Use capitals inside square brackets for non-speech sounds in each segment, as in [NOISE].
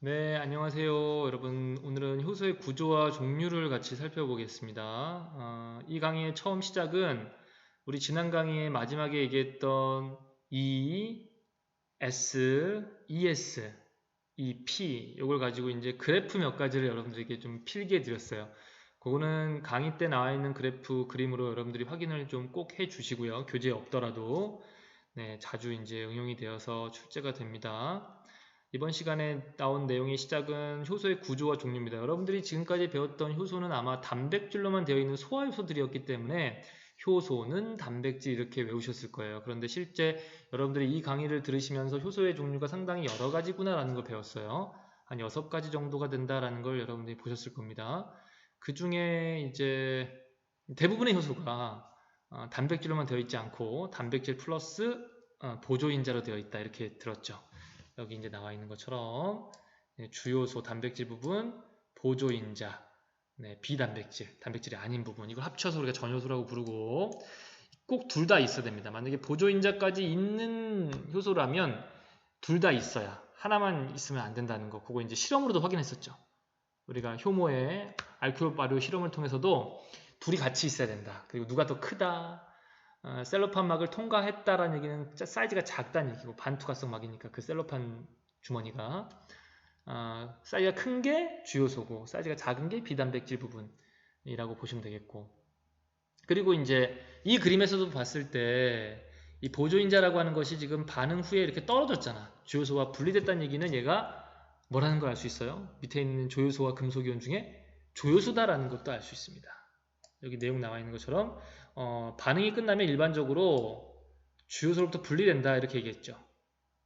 네, 안녕하세요. 여러분, 오늘은 효소의 구조와 종류를 같이 살펴보겠습니다. 어, 이 강의의 처음 시작은 우리 지난 강의의 마지막에 얘기했던 E, S, ES, 이 P, 이걸 가지고 이제 그래프 몇 가지를 여러분들에게 좀 필기해 드렸어요. 그거는 강의 때 나와 있는 그래프 그림으로 여러분들이 확인을 좀 꼭 해 주시고요. 교재에 없더라도. 네, 자주 이제 응용이 되어서 출제가 됩니다. 이번 시간에 나온 내용의 시작은 효소의 구조와 종류입니다. 여러분들이 지금까지 배웠던 효소는 아마 단백질로만 되어 있는 소화효소들이었기 때문에 효소는 단백질 이렇게 외우셨을 거예요. 그런데 실제 여러분들이 이 강의를 들으시면서 효소의 종류가 상당히 여러 가지구나라는 걸 배웠어요. 한 여섯 가지 정도가 된다라는 걸 여러분들이 보셨을 겁니다. 그 중에 이제 대부분의 효소가 어, 단백질로만 되어 있지 않고 단백질 플러스 어, 보조인자로 되어 있다 이렇게 들었죠. 여기 이제 나와 있는 것처럼 네, 주요소 단백질 부분, 보조인자, 네, 비단백질, 단백질이 아닌 부분 이걸 합쳐서 우리가 전효소라고 부르고 꼭 둘 다 있어야 됩니다. 만약에 보조인자까지 있는 효소라면 둘 다 있어야 하나만 있으면 안 된다는 거 그거 이제 실험으로도 확인했었죠. 우리가 효모의 알코올 발효 실험을 통해서도 둘이 같이 있어야 된다. 그리고 누가 더 크다, 어, 셀로판 막을 통과했다라는 얘기는 사이즈가 작다는 얘기고 반투과성 막이니까 그 셀로판 주머니가. 어, 사이즈가 큰 게 주요소고 사이즈가 작은 게 비단백질 부분이라고 보시면 되겠고. 그리고 이제 이 그림에서도 봤을 때 이 보조인자라고 하는 것이 지금 반응 후에 이렇게 떨어졌잖아. 주요소와 분리됐다는 얘기는 얘가 뭐라는 걸 알 수 있어요? 밑에 있는 조요소와 금속이온 중에 조요소다라는 것도 알 수 있습니다 여기 내용 나와 있는 것처럼 어, 반응이 끝나면 일반적으로 주요소로부터 분리된다 이렇게 얘기했죠.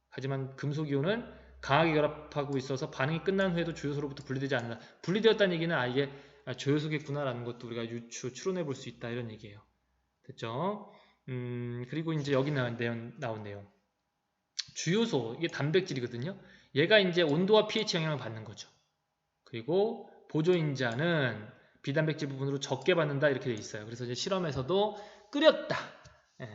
하지만 금속이온은 강하게 결합하고 있어서 반응이 끝난 후에도 주요소로부터 분리되지 않는다. 분리되었다는 얘기는 아 이게 조요소겠구나라는 것도 우리가 유추 추론해 볼 수 있다 이런 얘기예요. 됐죠? 음, 그리고 이제 여기 나온 내용, 나온 내용. 주요소 이게 단백질이거든요. 얘가 이제 온도와 pH 영향을 받는 거죠. 그리고 보조인자는 비단백질 부분으로 적게 받는다 이렇게 돼 있어요. 그래서 이제 실험에서도 끓였다. 예.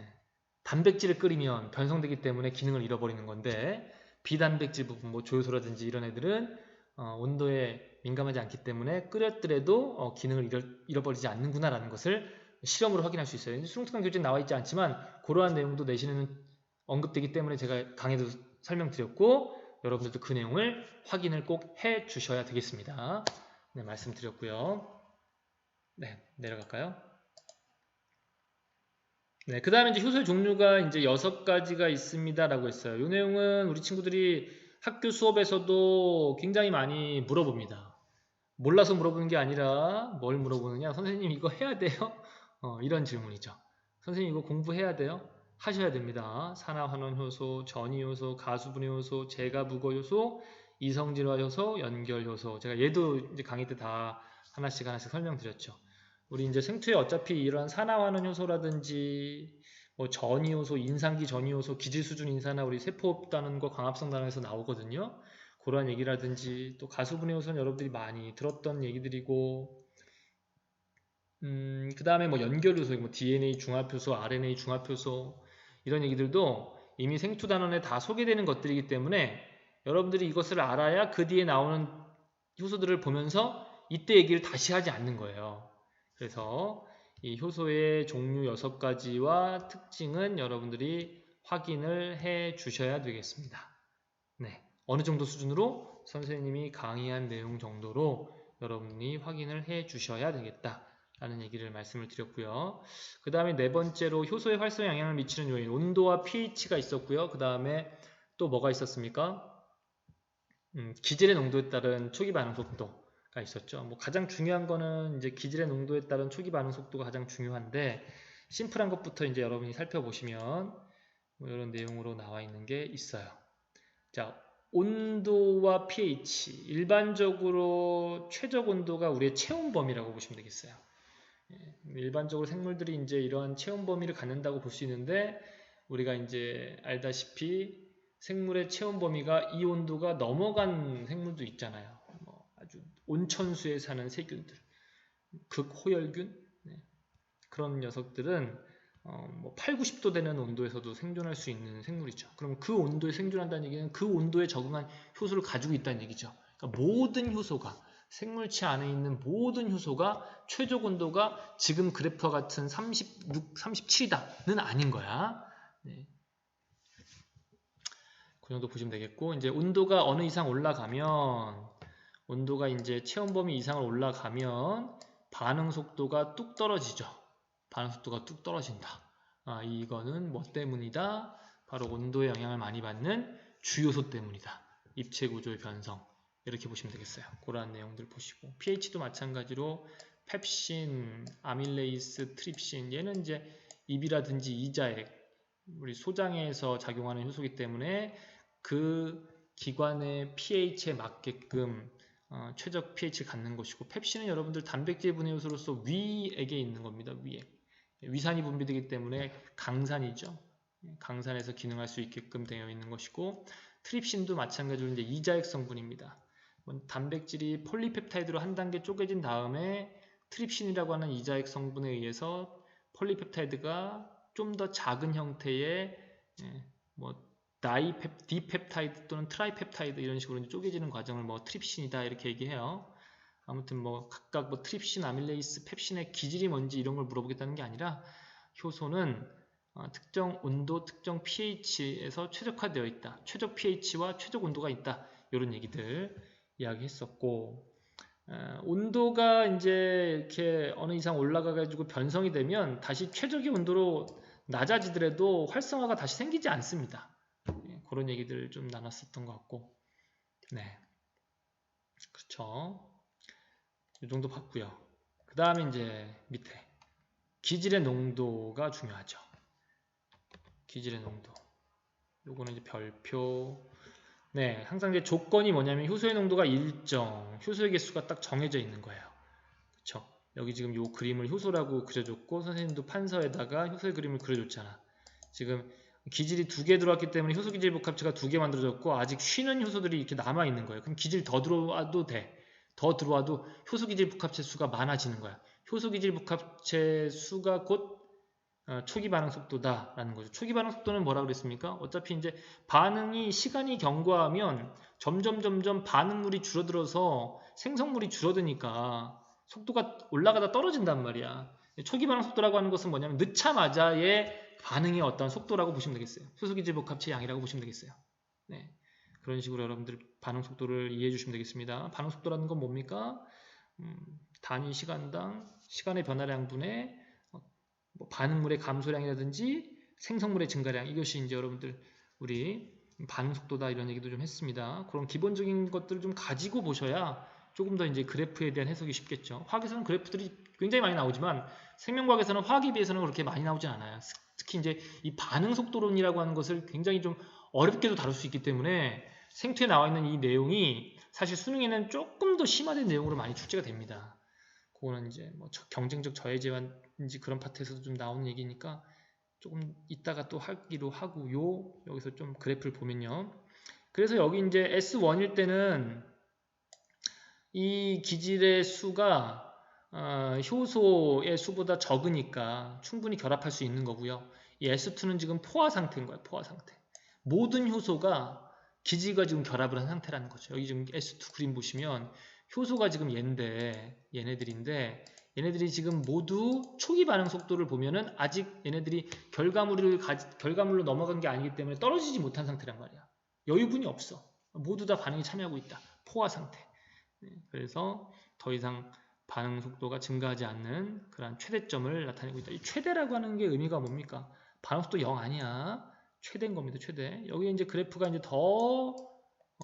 단백질을 끓이면 변성되기 때문에 기능을 잃어버리는 건데 비단백질 부분 뭐 조효소라든지 이런 애들은 어, 온도에 민감하지 않기 때문에 끓였더라도 어, 기능을 잃어, 버리지 않는구나라는 것을 실험으로 확인할 수 있어요. 수능특강 교재에 나와 있지 않지만 그러한 내용도 내신에는 언급되기 때문에 제가 강의도 설명드렸고 여러분들도 그 내용을 확인을 꼭 해 주셔야 되겠습니다. 네, 말씀드렸고요. 네, 내려갈까요? 네, 그 다음에 이제 효소의 종류가 이제 여섯 가지가 있습니다라고 했어요. 이 내용은 우리 친구들이 학교 수업에서도 굉장히 많이 물어봅니다. 몰라서 물어보는 게 아니라 뭘 물어보느냐? 선생님 이거 해야 돼요? [LAUGHS] 어, 이런 질문이죠. 선생님 이거 공부해야 돼요? 하셔야 됩니다. 산화환원 효소, 전이 효소, 가수분해 효소, 제가부거 효소, 이성질화 효소, 연결 효소. 제가 얘도 이제 강의 때 다 하나씩 하나씩 설명드렸죠. 우리 이제 생투에 어차피 이런 산화하는 효소라든지 뭐 전이 요소, 인상기 전이 요소, 기질 수준 인사나 우리 세포 단원과 광합성 단원에서 나오거든요. 그러한 얘기라든지 또 가수분해 요소는 여러분들이 많이 들었던 얘기들이고 음, 그 다음에 뭐 연결 요소, 뭐 DNA 중합 효소, RNA 중합 효소 이런 얘기들도 이미 생투 단원에 다 소개되는 것들이기 때문에 여러분들이 이것을 알아야 그 뒤에 나오는 효소들을 보면서 이때 얘기를 다시 하지 않는 거예요. 그래서 이 효소의 종류 6가지와 특징은 여러분들이 확인을 해 주셔야 되겠습니다. 네. 어느 정도 수준으로 선생님이 강의한 내용 정도로 여러분이 확인을 해 주셔야 되겠다. 라는 얘기를 말씀을 드렸고요. 그 다음에 네 번째로 효소의 활성에 영향을 미치는 요인, 온도와 pH가 있었고요. 그 다음에 또 뭐가 있었습니까? 음, 기질의 농도에 따른 초기 반응 속도. 가 있었죠. 뭐 가장 중요한 거는 이제 기질의 농도에 따른 초기 반응 속도가 가장 중요한데 심플한 것부터 이제 여러분이 살펴보시면 뭐 이런 내용으로 나와 있는 게 있어요. 자, 온도와 pH 일반적으로 최적 온도가 우리의 체온 범위라고 보시면 되겠어요. 예, 일반적으로 생물들이 이제 이러한 체온 범위를 갖는다고 볼 수 있는데 우리가 이제 알다시피 생물의 체온 범위가 이 온도가 넘어간 생물도 있잖아요. 온천수에 사는 세균들, 극호열균 네. 그런 녀석들은 어, 뭐 8, 90도 되는 온도에서도 생존할 수 있는 생물이죠. 그럼 그 온도에 생존한다는 얘기는 그 온도에 적응한 효소를 가지고 있다는 얘기죠. 그러니까 모든 효소가 생물체 안에 있는 모든 효소가 최적 온도가 지금 그래프와 같은 36, 37이다는 아닌 거야. 네. 그 정도 보시면 되겠고 이제 온도가 어느 이상 올라가면 온도가 이제 체온 범위 이상을 올라가면 반응 속도가 뚝 떨어지죠. 반응 속도가 뚝 떨어진다. 아, 이거는 뭐 때문이다? 바로 온도의 영향을 많이 받는 주요소 때문이다. 입체 구조의 변성. 이렇게 보시면 되겠어요. 그러한 내용들 보시고 pH도 마찬가지로 펩신, 아밀레이스, 트립신 얘는 이제 입이라든지 이자액 우리 소장에서 작용하는 효소이기 때문에 그 기관의 pH에 맞게끔 어, 최적 pH를 갖는 것이고 펩신은 여러분들 단백질 분해 요소로서 위액에 있는 겁니다. 위액. 위산이 분비되기 때문에 강산이죠. 강산에서 기능할 수 있게끔 되어 있는 것이고 트립신도 마찬가지로 이제 이자액 성분입니다. 뭐 단백질이 폴리펩타이드로 한 단계 쪼개진 다음에 트립신이라고 하는 이자액 성분에 의해서 폴리펩타이드가 좀 더 작은 형태의 예, 뭐 다이펩, 디펩타이드 또는 트라이펩타이드 이런 식으로 쪼개지는 과정을 뭐 트립신이다 이렇게 얘기해요. 아무튼 뭐 각각 뭐 트립신, 아밀레이스, 펩신의 기질이 뭔지 이런 걸 물어보겠다는 게 아니라 효소는 어, 특정 온도, 특정 pH에서 최적화되어 있다. 최적 pH와 최적 온도가 있다. 이런 얘기들 이야기했었고 어, 온도가 이제 이렇게 어느 이상 올라가 가지고 변성이 되면 다시 최적의 온도로 낮아지더라도 활성화가 다시 생기지 않습니다. 예, 그런 얘기들 좀 나눴었던 것 같고. 네. 그렇죠 이 정도 봤고요. 그 다음에 이제 밑에. 기질의 농도가 중요하죠. 기질의 농도. 요거는 이제 별표. 네, 항상 이제 조건이 뭐냐면 효소의 농도가 일정, 효소의 개수가 딱 정해져 있는 거예요. 그쵸? 여기 지금 요 그림을 효소라고 그려줬고 선생님도 판서에다가 효소의 그림을 그려줬잖아. 지금 기질이 두 개 들어왔기 때문에 효소 기질 복합체가 두 개 만들어졌고 아직 쉬는 효소들이 이렇게 남아 있는 거예요. 그럼 기질 더 들어와도 돼. 더 들어와도 효소 기질 복합체 수가 많아지는 거야. 효소 기질 복합체 수가 곧 어, 초기 반응 속도다라는 거죠. 초기 반응 속도는 뭐라 그랬습니까? 어차피 이제 반응이 시간이 경과하면 점점 점점 반응물이 줄어들어서 생성물이 줄어드니까 속도가 올라가다 떨어진단 말이야. 초기 반응 속도라고 하는 것은 뭐냐면 늦자마자의 반응의 어떤 속도라고 보시면 되겠어요. 수소기질 복합체 양이라고 보시면 되겠어요. 네. 그런 식으로 여러분들 반응 속도를 이해해 주시면 되겠습니다. 반응 속도라는 건 뭡니까? 음, 단위 시간당 시간의 변화량분의 뭐 반응물의 감소량이라든지 생성물의 증가량 이것이 이제 여러분들 우리 반응 속도다 이런 얘기도 좀 했습니다. 그런 기본적인 것들을 좀 가지고 보셔야 조금 더 이제 그래프에 대한 해석이 쉽겠죠. 화학에서는 그래프들이 굉장히 많이 나오지만 생명과학에서는 화학에 비해서는 그렇게 많이 나오지 않아요. 특히 이제 이 반응 속도론이라고 하는 것을 굉장히 좀 어렵게도 다룰 수 있기 때문에 생투에 나와 있는 이 내용이 사실 수능에는 조금 더 심화된 내용으로 많이 출제가 됩니다. 그거는 이제 뭐 경쟁적 저해제한인지 그런 파트에서도 좀 나오는 얘기니까 조금 이따가 또 하기로 하고요. 여기서 좀 그래프를 보면요. 그래서 여기 이제 S1일 때는 이 기질의 수가 어, 효소의 수보다 적으니까 충분히 결합할 수 있는 거고요. 이 S2는 지금 포화 상태인 거예요. 포화 상태. 모든 효소가 기질과 지금 결합을 한 상태라는 거죠. 여기 지금 S2 그림 보시면 효소가 지금 얘인데 얘네들인데 얘네들이 지금 모두 초기 반응 속도를 보면은 아직 얘네들이 결과물을 가지, 결과물로 넘어간 게 아니기 때문에 떨어지지 못한 상태란 말이야. 여유분이 없어. 모두 다 반응에 참여하고 있다. 포화 상태. 네, 그래서 더 이상 반응 속도가 증가하지 않는 그런 최대점을 나타내고 있다. 이 최대라고 하는 게 의미가 뭡니까? 반응 속도 0 아니야. 최대인 겁니다. 최대. 여기 이제 그래프가 이제 더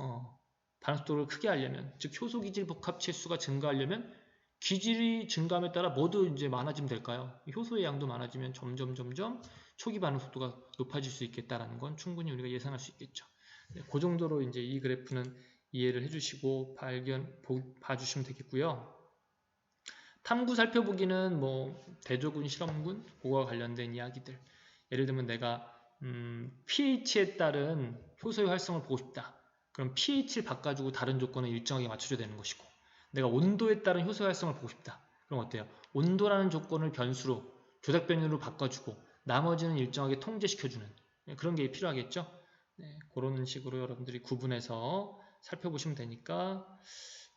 어, 반응 속도를 크게 하려면, 즉 효소 기질 복합체 수가 증가하려면 기질이 증가함에 따라 모두 이제 많아지면 될까요? 효소의 양도 많아지면 점점 점점 초기 반응 속도가 높아질 수 있겠다라는 건 충분히 우리가 예상할 수 있겠죠. 네, 그 정도로 이제 이 그래프는 이해를 해주시고 발견 보, 봐주시면 되겠고요. 탐구 살펴보기는 뭐 대조군, 실험군 그거와 관련된 이야기들. 예를 들면 내가 음, pH에 따른 효소의 활성을 보고 싶다. 그럼 pH를 바꿔주고 다른 조건을 일정하게 맞춰줘야 되는 것이고 내가 온도에 따른 효소 활성을 보고 싶다. 그럼 어때요? 온도라는 조건을 변수로 조작 변율로 바꿔주고 나머지는 일정하게 통제시켜주는 네, 그런 게 필요하겠죠. 네, 그런 식으로 여러분들이 구분해서 살펴보시면 되니까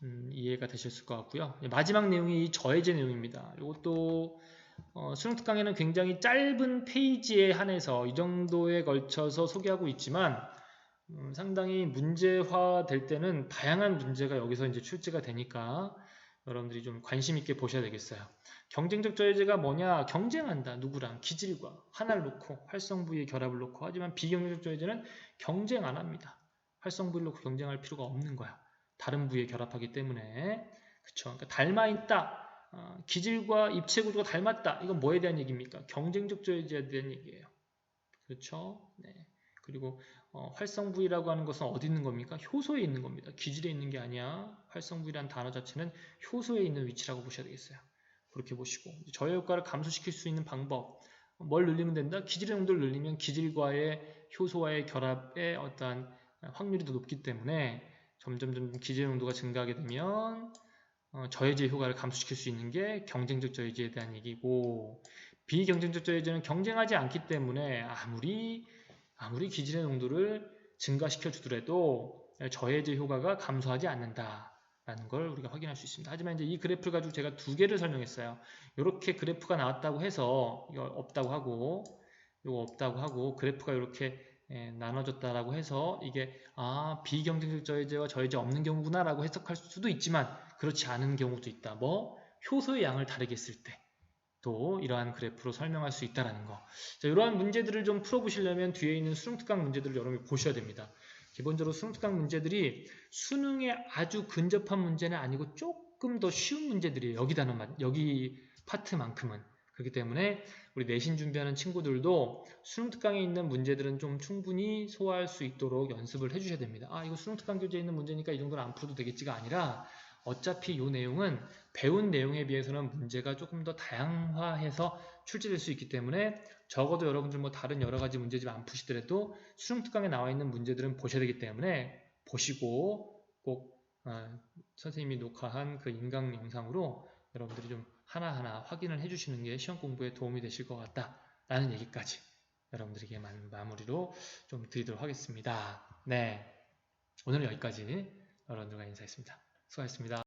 음, 이해가 되실 것 같고요. 예, 마지막 내용이 이 저해제 내용입니다. 이것도 어, 수능 특강에는 굉장히 짧은 페이지에 한해서 이 정도에 걸쳐서 소개하고 있지만 음, 상당히 문제화 될 때는 다양한 문제가 여기서 이제 출제가 되니까 여러분들이 좀 관심 있게 보셔야 되겠어요. 경쟁적 저해제가 뭐냐? 경쟁한다. 누구랑? 기질과 하나를 놓고 활성 부위의 결합을 놓고 하지만 비경쟁적 저해제는 경쟁 안 합니다. 활성 부위를 놓고 경쟁할 필요가 없는 거야. 다른 부위에 결합하기 때문에 그쵸? 그러니까 닮아 있다. 어, 기질과 입체 구조가 닮았다. 이건 뭐에 대한 얘기입니까? 경쟁적 저해제에 대한 얘기예요. 그렇죠? 네. 그리고 어, 활성 부위라고 하는 것은 어디 있는 겁니까? 효소에 있는 겁니다. 기질에 있는 게 아니야. 활성 부위라는 단어 자체는 효소에 있는 위치라고 보셔야 되겠어요. 그렇게 보시고 저해 효과를 감소시킬 수 있는 방법 뭘 늘리면 된다? 기질의 농도를 늘리면 기질과의 효소와의 결합의 어떠한 확률이 더 높기 때문에 점점 점 기질의 농도가 증가하게 되면 어, 저해제 효과를 감소시킬 수 있는 게 경쟁적 저해제에 대한 얘기고 비경쟁적 저해제는 경쟁하지 않기 때문에 아무리 아무리 기질의 농도를 증가시켜 주더라도 저해제 효과가 감소하지 않는다라는 걸 우리가 확인할 수 있습니다. 하지만 이제 이 그래프를 가지고 제가 두 개를 설명했어요. 이렇게 그래프가 나왔다고 해서 이거 없다고 하고 이거 없다고 하고 그래프가 이렇게 예, 나눠졌다라고 해서 이게 아 비경쟁적 저해제와 저해제 없는 경우구나라고 해석할 수도 있지만 그렇지 않은 경우도 있다. 뭐 효소의 양을 다르게 했을 때. 또 이러한 그래프로 설명할 수 있다는 거. 자, 이러한 문제들을 좀 풀어보시려면 뒤에 있는 수능 특강 문제들을 여러분이 보셔야 됩니다. 기본적으로 수능 특강 문제들이 수능에 아주 근접한 문제는 아니고 조금 더 쉬운 문제들이에요. 여기 단어만, 여기 파트만큼은. 그렇기 때문에 우리 내신 준비하는 친구들도 수능 특강에 있는 문제들은 좀 충분히 소화할 수 있도록 연습을 해주셔야 됩니다. 아, 이거 수능 특강 교재에 있는 문제니까 이 정도는 안 풀어도 되겠지가 아니라 어차피 이 내용은 배운 내용에 비해서는 문제가 조금 더 다양화해서 출제될 수 있기 때문에 적어도 여러분들 뭐 다른 여러 가지 문제집 안 푸시더라도 수능 특강에 나와 있는 문제들은 보셔야 되기 때문에 보시고 꼭 어, 선생님이 녹화한 그 인강 영상으로 여러분들이 좀 하나하나 확인을 해주시는 게 시험 공부에 도움이 되실 것 같다 라는 얘기까지 여러분들에게 마무리로 좀 드리도록 하겠습니다. 네, 오늘은 여기까지 여러분들과 인사했습니다. 수고하셨습니다.